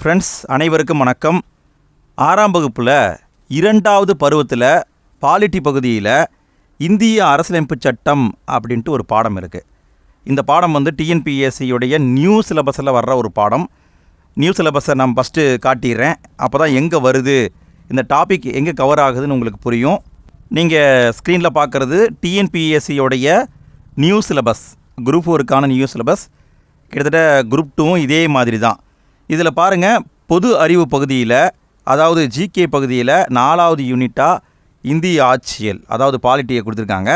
Friends அனைவருக்கும் வணக்கம். ஆறாம் வகுப்பில் இரண்டாவது பருவத்தில் பாலிட்டி பகுதியில் இந்திய அரசியலமைப்பு சட்டம் அப்படின்ட்டு ஒரு பாடம் இருக்குது இந்த பாடம் வந்து டிஎன்பிஎஸ்சியுடைய நியூ சிலபஸில் வர்ற ஒரு பாடம். நியூ சிலபஸை நான் ஃபஸ்ட்டு காட்டிடுறேன் அப்போ தான் எங்கே வருது இந்த டாபிக் எங்கே கவர் ஆகுதுன்னு உங்களுக்கு புரியும். நீங்கள் ஸ்க்ரீனில் பார்க்குறது டிஎன்பிஎஸ்சியோடைய நியூ சிலபஸ் குரூப் ஒருக்கான நியூ சிலபஸ் கிட்டத்தட்ட குரூப் டூவும் இதே மாதிரி தான் இதில் பாருங்கள் பொது அறிவு பகுதியில் அதாவது ஜிகே பகுதியில் நாலாவது யூனிட்டாக இந்திய ஆட்சியல் அதாவது பாலிட்டியை கொடுத்துருக்காங்க.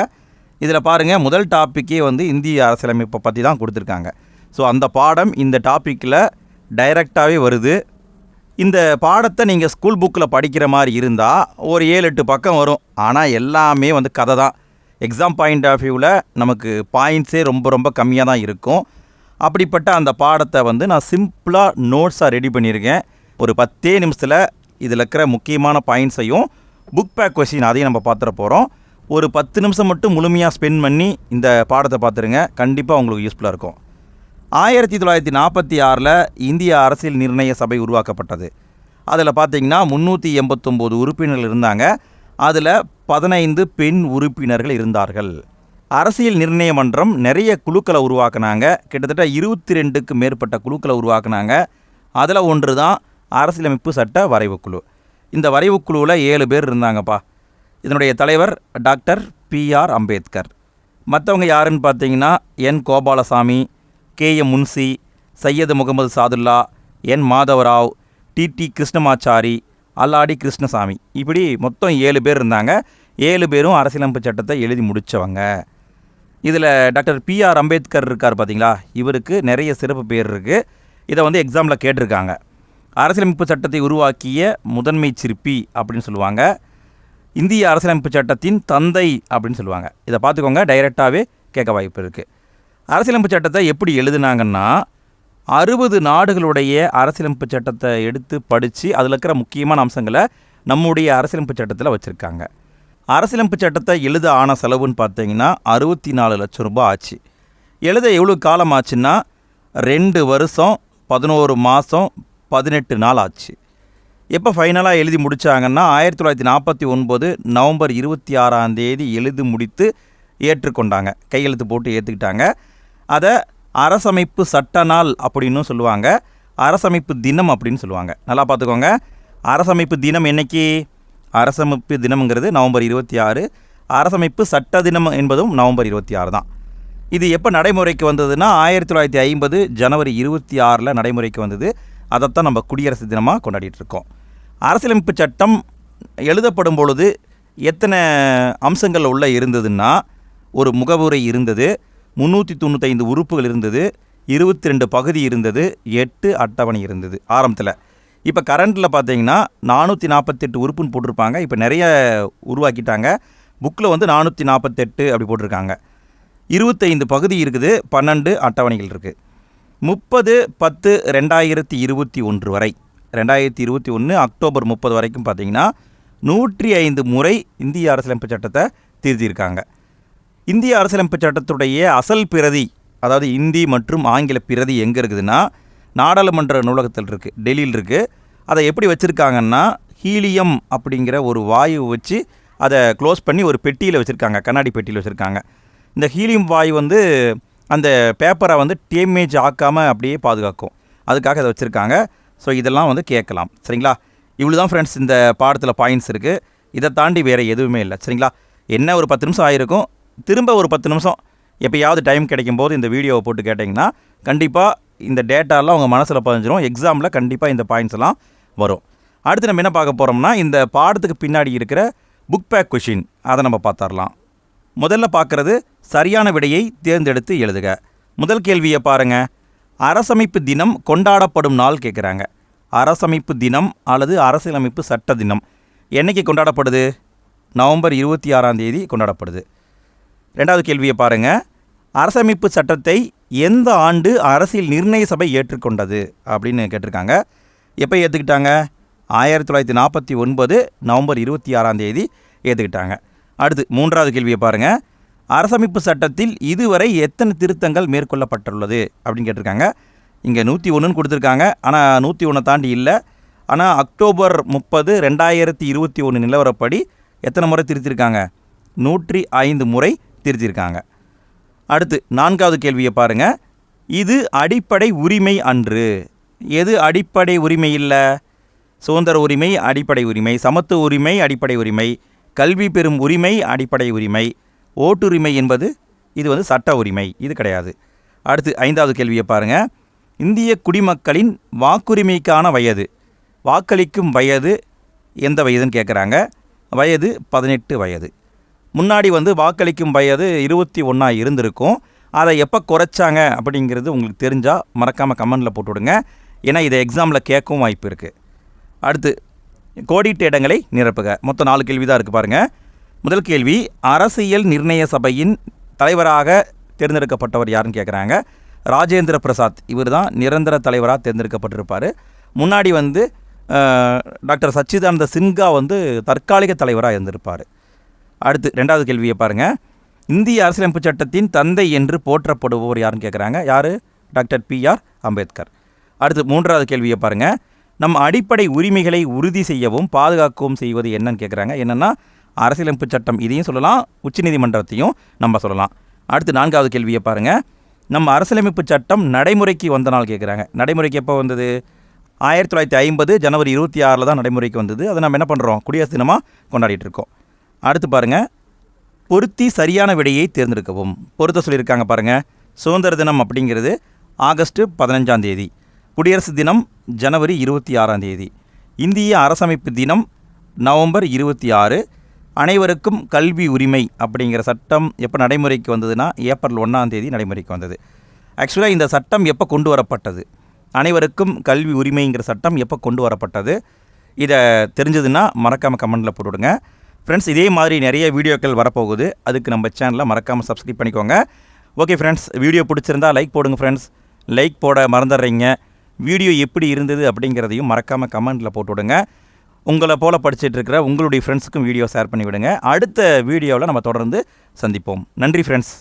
இதில் பாருங்கள் முதல் டாப்பிக்கே வந்து இந்திய அரசியலமைப்பை பற்றி தான் கொடுத்துருக்காங்க. ஸோ அந்த பாடம் இந்த டாப்பிக்கில் டைரெக்டாகவே வருது. இந்த பாடத்தை நீங்கள் ஸ்கூல் புக்கில் படிக்கிற மாதிரி இருந்தால் ஒரு ஏழு எட்டு பக்கம் வரும். ஆனால் எல்லாமே வந்து கதை தான். எக்ஸாம் பாயிண்ட் ஆஃப் வியூவில் நமக்கு பாயிண்ட்ஸே ரொம்ப ரொம்ப கம்மியாக தான் இருக்கும். அப்படிப்பட்ட அந்த பாடத்தை வந்து நான் சிம்பிளாக நோட்ஸாக ரெடி பண்ணியிருக்கேன். ஒரு பத்தே நிமிஷத்தில் இதில் இருக்கிற முக்கியமான பாயிண்ட்ஸையும் புக் பேக் கொஸ்டின் அதையும் நம்ம பார்த்துட போகிறோம் ஒரு பத்து நிமிஷம் மட்டும் முழுமையாக ஸ்பெண்ட் பண்ணி இந்த பாடத்தை பார்த்துருங்க. கண்டிப்பாக உங்களுக்கு யூஸ்ஃபுல்லாக இருக்கும். ஆயிரத்தி தொள்ளாயிரத்தி நாற்பத்தி ஆறில் இந்திய அரசியல் நிர்ணய சபை உருவாக்கப்பட்டது. அதில் பார்த்தீங்கன்னா முந்நூற்றி எண்பத்தொம்போது உறுப்பினர்கள் இருந்தாங்க. அதில் பதினைந்து பெண் உறுப்பினர்கள் இருந்தார்கள். அரசியல் நிர்ணய மன்றம் நிறைய குழுக்களை உருவாக்குனாங்க. கிட்டத்தட்ட இருபத்தி ரெண்டுக்கு மேற்பட்ட குழுக்களை உருவாக்குனாங்க. அதில் ஒன்று தான் அரசியலமைப்பு சட்ட வரைவுக்குழு இந்த வரைவுக்குழுவில் ஏழு பேர் இருந்தாங்கப்பா. இதனுடைய தலைவர் டாக்டர் பிஆர் அம்பேத்கர். மற்றவங்க யாருன்னு பார்த்தீங்கன்னா N Gopalaswami K. M. Munshi Syed Mohammed Saadulla N Madhavarao TT Krishnamachari Alladi Krishnaswamy. இப்படி மொத்தம் ஏழு பேர் இருந்தாங்க. ஏழு பேரும் அரசியலமைப்பு சட்டத்தை எழுதி முடித்தவங்க இதில் டாக்டர் பிஆர் அம்பேத்கர் இருக்கார் பார்த்தீங்களா இவருக்கு நிறைய சிறப்பு பேர் இருக்குது இதை வந்து எக்ஸாமில் கேட்டிருக்காங்க. அரசியலமைப்பு சட்டத்தை உருவாக்கிய முதன்மை சிற்பி அப்படின்னு சொல்லுவாங்க. இந்திய அரசியலமைப்பு சட்டத்தின் தந்தை அப்படின்னு சொல்லுவாங்க. இதை பார்த்துக்கோங்க டைரெக்டாகவே கேட்க வாய்ப்பு இருக்குது அரசியலமைப்பு சட்டத்தை எப்படி எழுதுனாங்கன்னா அறுபது நாடுகளுடைய அரசியலமைப்பு சட்டத்தை எடுத்து படித்து அதில் இருக்கிற முக்கியமான அம்சங்களை நம்முடைய அரசியலமைப்பு சட்டத்தில் வச்சுருக்காங்க. அரசியலமைப்பு சட்டத்தை எழுத ஆன செலவுன்னு பார்த்தீங்கன்னா அறுபத்தி நாலு லட்சம் ரூபாய் ஆச்சு. எழுத எவ்வளோ காலம் ஆச்சுன்னா ரெண்டு வருஷம் பதினோரு மாதம் பதினெட்டு நாள் ஆச்சு. எப்போ ஃபைனலாக எழுதி முடித்தாங்கன்னா ஆயிரத்தி தொள்ளாயிரத்தி நாற்பத்தி ஒன்பது நவம்பர் இருபத்தி ஆறாம் தேதி எழுதி முடித்து ஏற்றுக்கொண்டாங்க. கையெழுத்து போட்டு ஏற்றுக்கிட்டாங்க அதை அரசமைப்பு சட்ட நாள் அப்படின்னு சொல்லுவாங்க. அரசமைப்பு தினம் அப்படின்னு சொல்லுவாங்க. நல்லா பார்த்துக்கோங்க. அரசமைப்பு தினம் என்னைக்கு? அரசமைப்பு தினம்ங்கிறது நவம்பர் இருபத்தி ஆறு. அரசமைப்பு சட்ட தினம் என்பதும் நவம்பர் இருபத்தி ஆறு தான். இது எப்போ நடைமுறைக்கு வந்ததுன்னா ஆயிரத்தி தொள்ளாயிரத்தி ஐம்பது ஜனவரி இருபத்தி ஆறில் நடைமுறைக்கு வந்தது. அதைத்தான் நம்ம குடியரசு தினமாக கொண்டாடிட்டு இருக்கோம். அரசியலமைப்பு சட்டம் எழுதப்படும் பொழுது எத்தனை அம்சங்கள் உள்ள இருந்ததுன்னா ஒரு முகவுரை இருந்தது முந்நூற்றி தொண்ணூத்தைந்து உறுப்புகள் இருந்தது இருபத்தி ரெண்டு பகுதி இருந்தது எட்டு அட்டவணை இருந்தது ஆரம்பத்தில். இப்போ கரண்ட்டில் பார்த்தீங்கன்னா நானூற்றி நாற்பத்தெட்டு உறுப்புன்னு போட்டிருப்பாங்க. இப்போ நிறைய உருவாக்கிட்டாங்க. புக்கில் வந்து நானூற்றி நாற்பத்தெட்டு அப்படி போட்டிருக்காங்க. இருபத்தைந்து பகுதி இருக்குது. பன்னெண்டு அட்டவணைகள் இருக்குது முப்பது பத்து ரெண்டாயிரத்தி இருபத்தி ஒன்று வரை. ரெண்டாயிரத்தி இருபத்தி ஒன்று அக்டோபர் முப்பது வரைக்கும் பார்த்தீங்கன்னா நூற்றி ஐந்து முறை இந்திய அரசியலமைப்பு சட்டத்தை திருத்தியிருக்காங்க. இந்திய அரசியலமைப்பு சட்டத்துடைய அசல் பிரதி அதாவது இந்தி மற்றும் ஆங்கில பிரதி எங்கே இருக்குதுன்னா நாடாளுமன்ற நூலகத்தில் இருக்குது டெல்லியில் இருக்குது அதை எப்படி வச்சுருக்காங்கன்னா ஹீலியம் அப்படிங்கிற ஒரு வாயு வச்சு அதை க்ளோஸ் பண்ணி ஒரு பெட்டியில் வச்சுருக்காங்க கண்ணாடி பெட்டியில் வச்சுருக்காங்க. இந்த ஹீலியம் வாயு வந்து அந்த பேப்பரை வந்து டேமேஜ் ஆக்காமல் அப்படியே பாதுகாக்கும். அதுக்காக அதை வச்சுருக்காங்க. ஸோ இதெல்லாம் வந்து கேட்கலாம். சரிங்களா? இவ்வளோ தான் ஃப்ரெண்ட்ஸ் இந்த பாடத்தில் பாயிண்ட்ஸ் இருக்குது இதை தாண்டி வேறு எதுவுமே இல்லை. சரிங்களா? என்ன ஒரு பத்து நிமிஷம் ஆகிருக்கும் திரும்ப ஒரு பத்து நிமிஷம் எப்போயாவது டைம் கிடைக்கும் போது இந்த வீடியோவை போட்டு கேட்டிங்கன்னா கண்டிப்பாக இந்த டேட்டாலாம் உங்கள் மனசில் பதிஞ்சிரும். எக்ஸாமில் கண்டிப்பாக இந்த பாயிண்ட்ஸ் எல்லாம் வரும். அடுத்து நம்ம என்ன பார்க்க போகிறோம்னா இந்த பாடத்துக்கு பின்னாடி இருக்கிற புக் பேக் கொஷின் அதை நம்ம பார்த்தரலாம் முதல்ல பார்க்குறது சரியான விடையை தேர்ந்தெடுத்து எழுதுக. முதல் கேள்வியை பாருங்க. அரசமைப்பு தினம் கொண்டாடப்படும் நாள் கேட்குறாங்க அரசமைப்பு தினம் அல்லது அரசியலமைப்பு சட்ட தினம். என்னைக்கு கொண்டாடப்படுது? நவம்பர் இருபத்தி ஆறாம் தேதி கொண்டாடப்படுது. ரெண்டாவது கேள்வியை பாருங்க. அரசமைப்பு சட்டத்தை எந்த ஆண்டு அரசியல் நிர்ணய சபை ஏற்றுக்கொண்டது அப்படின்னு கேட்டிருக்காங்க. எப்போ ஏற்றுக்கிட்டாங்க ஆயிரத்தி தொள்ளாயிரத்தி நாற்பத்தி ஒன்பது நவம்பர் இருபத்தி ஆறாம் தேதி ஏற்றுக்கிட்டாங்க அடுத்து மூன்றாவது கேள்வியை பாருங்கள் அரசமைப்பு சட்டத்தில் இதுவரை எத்தனை திருத்தங்கள் மேற்கொள்ளப்பட்டுள்ளது அப்படின்னு கேட்டிருக்காங்க. இங்கே நூற்றி ஒன்றுன்னு கொடுத்துருக்காங்க. ஆனால் நூற்றி ஒன்றை தாண்டி இல்லை. ஆனால் அக்டோபர் முப்பது ரெண்டாயிரத்தி இருபத்தி ஒன்று நிலவரப்படி எத்தனை முறை திருத்திருக்காங்க? நூற்றி ஐந்து முறை திருத்தியிருக்காங்க. அடுத்து நான்காவது கேள்வியை பாருங்கள் இது அடிப்படை உரிமை அன்று. எது அடிப்படை உரிமை இல்லை? சுதந்திர உரிமை அடிப்படை உரிமை. சமத்துவ உரிமை அடிப்படை உரிமை. கல்வி பெறும் உரிமை அடிப்படை உரிமை. ஓட்டுரிமை என்பது இது வந்து சட்ட உரிமை. இது கிடையாது. அடுத்து ஐந்தாவது கேள்வியை பாருங்க. இந்திய குடிமக்களின் வாக்குரிமைக்கான வயது. வாக்களிக்கும் வயது எந்த வயதுன்னு கேட்குறாங்க வயது பதினெட்டு வயது. முன்னாடி வந்து வாக்களிக்கும் வயது இருபத்தி ஒன்றா இருந்திருக்கும். அதை எப்போ குறைச்சாங்க அப்படிங்கிறது உங்களுக்கு தெரிஞ்சால் மறக்காமல் கமெண்டில் போட்டுவிடுங்க. ஏன்னா இதை எக்ஸாமில் கேட்கவும் வாய்ப்பு இருக்குது அடுத்து கோடிட்ட இடங்களை நிரப்புக. மொத்தம் நாலு கேள்வி தான் இருக்குது பாருங்கள் முதல் கேள்வி அரசியல் நிர்ணய சபையின் தலைவராக தேர்ந்தெடுக்கப்பட்டவர் யாருன்னு கேட்குறாங்க ராஜேந்திர பிரசாத் இவர் தான் நிரந்தர தலைவராக தேர்ந்தெடுக்கப்பட்டிருப்பார். முன்னாடி வந்து டாக்டர் சச்சிதானந்த சின்ஹா வந்து தற்காலிக தலைவராக இருந்திருப்பார். அடுத்து ரெண்டாவது கேள்வியை பாருங்கள் இந்திய அரசியலமைப்பு சட்டத்தின் தந்தை என்று போற்றப்படுபவர் யாருன்னு கேட்குறாங்க யார்? Doctor BR Ambedkar. அடுத்து மூன்றாவது கேள்வியை பாருங்கள் நம் அடிப்படை உரிமைகளை உறுதி செய்யவும் பாதுகாக்கவும் செய்வது என்னன்னு கேட்குறாங்க என்னென்னா அரசியலமைப்பு சட்டம் இதையும் சொல்லலாம் உச்சநீதிமன்றத்தையும் நம்ம சொல்லலாம். அடுத்து நான்காவது கேள்வியை பாருங்கள் நம்ம அரசியலமைப்பு சட்டம் நடைமுறைக்கு வந்த நாள் கேட்குறாங்க நடைமுறைக்கு எப்போ வந்தது? ஆயிரத்தி தொள்ளாயிரத்தி ஐம்பது ஜனவரி இருபத்தி ஆறில் தான் நடைமுறைக்கு வந்தது. அதை நம்ம என்ன பண்ணுறோம் குடியரசு தினமாக கொண்டாடிட்டு இருக்கோம். அடுத்து பாருங்கள் பொருத்தி சரியான விடையை தேர்ந்தெடுக்கவும். பொருத்த சொல்லியிருக்காங்க பாருங்கள் சுதந்திர தினம் அப்படிங்கிறது ஆகஸ்ட் பதினஞ்சாம் தேதி. குடியரசு தினம் ஜனவரி இருபத்தி ஆறாம் தேதி. இந்திய அரசமைப்பு தினம் நவம்பர் இருபத்தி ஆறு. அனைவருக்கும் கல்வி உரிமை அப்படிங்கிற சட்டம் எப்போ நடைமுறைக்கு வந்ததுன்னா ஏப்ரல் ஒன்றாம் தேதி நடைமுறைக்கு வந்தது. ஆக்சுவலாக இந்த சட்டம் எப்போ கொண்டு வரப்பட்டது? அனைவருக்கும் கல்வி உரிமைங்கிற சட்டம் எப்போ கொண்டு வரப்பட்டது? இதை தெரிஞ்சதுன்னா மறக்காமல் கமெண்டில் போட்டுவிடுங்க ஃப்ரெண்ட்ஸ் இதே மாதிரி நிறைய வீடியோக்கள் வரப்போகுது. அதுக்கு நம்ம சேனலை மறக்காமல் சப்ஸ்கிரைப் பண்ணிக்கோங்க. ஓகே ஃப்ரெண்ட்ஸ் வீடியோ பிடிச்சிருந்தா லைக் போடுங்க ஃப்ரெண்ட்ஸ் லைக் போட மறந்துடுறீங்க. வீடியோ எப்படி இருந்தது அப்படிங்கிறதையும் மறக்காமல் கமெண்ட்டில் போட்டு விடுங்க. உங்களை போல் படிச்சுட்டு இருக்கிற உங்களுடைய ஃப்ரெண்ட்ஸுக்கும் வீடியோ ஷேர் பண்ணி விடுங்க. அடுத்த வீடியோவில் நம்ம தொடர்ந்து சந்திப்போம். நன்றி ஃப்ரெண்ட்ஸ்